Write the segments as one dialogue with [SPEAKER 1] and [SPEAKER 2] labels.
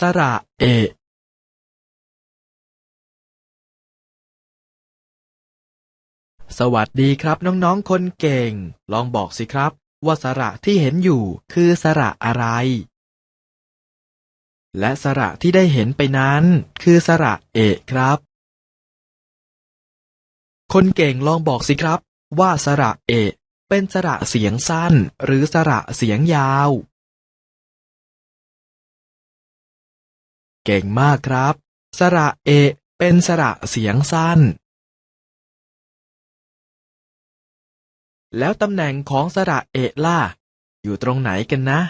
[SPEAKER 1] สระเอะสวัสดีครับน้องๆคนเก่ง ลองบอกสิครับ ว่าสระที่เห็นอยู่คือสระอะไร และสระที่ได้เห็นไปนั้น คือสระเอะครับ คนเก่งลองบอกสิครับ ว่าสระเอะเป็นสระเสียงสั้น หรือสระเสียงยาว เก่งมากครับ สระเอะเป็นสระเสียงสั้น แล้วตำแหน่งของสระเอะล่ะ อยู่ตรงไหนกันนะ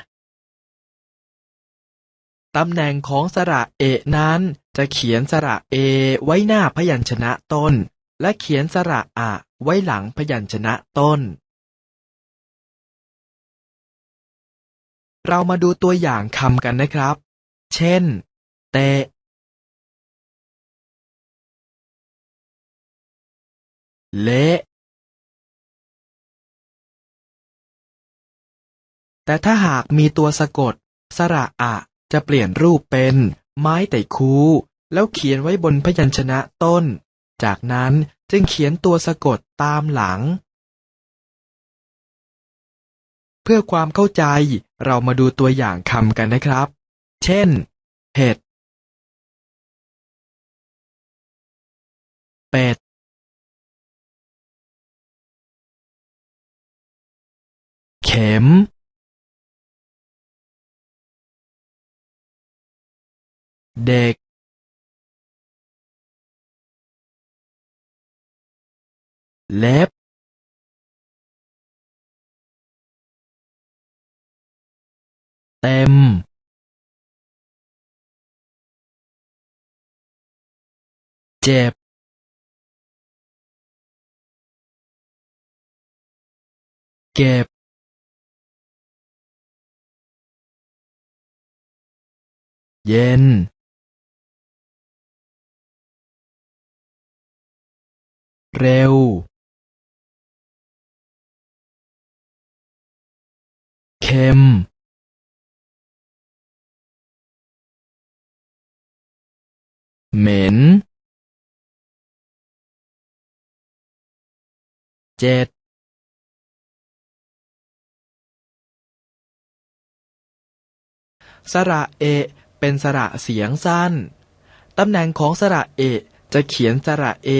[SPEAKER 1] ตำแหน่งของสระเอะนั้นจะเขียนสระเอไว้หน้าพยัญชนะต้น และเขียนสระอะไว้หลังพยัญชนะต้น เรามาดูตัวอย่างคำกันนะครับ เช่น เตะเละแต่ถ้าหากมีตัวสะกด สระอะ จะเปลี่ยนรูปเป็น ไม้ไต่คู แล้วเขียนไว้บนพยัญชนะต้น จากนั้นจึงเขียนตัวสะกดตามหลัง เพื่อความเข้าใจเรามาดูตัวอย่างคำกันนะครับ เช่น เห็ด เป็ดเข็ม เด็ก เล็บ เต็ม เจ็บ เก็บเย็น เร็ว เค็ม เหม็น เจ็ด สระเอะเป็นสระเสียงสั้น ตำแหน่งของสระเอะจะเขียนสระเอ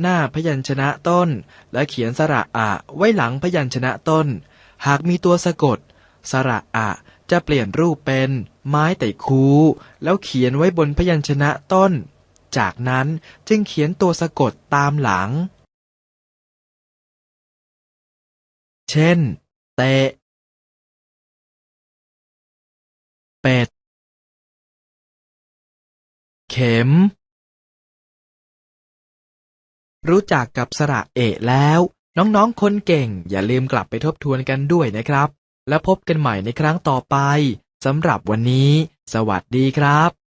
[SPEAKER 1] หน้าพยัญชนะต้น และเขียนสระอะไว้หลังพยัญชนะต้น หากมีตัวสะกด สระอะจะเปลี่ยนรูปเป็นไม้ไต่คู แล้วเขียนไว้บนพยัญชนะต้น จากนั้นจึงเขียนตัวสะกดตามหลัง เช่น เตะ เป็ด เข็ม รู้จักกับสระเอะแล้ว น้องๆ คนเก่ง อย่าลืมกลับไปทบทวนกันด้วยนะครับ แล้วพบกันใหม่ในครั้งต่อไปสำหรับวันนี้ สวัสดีครับ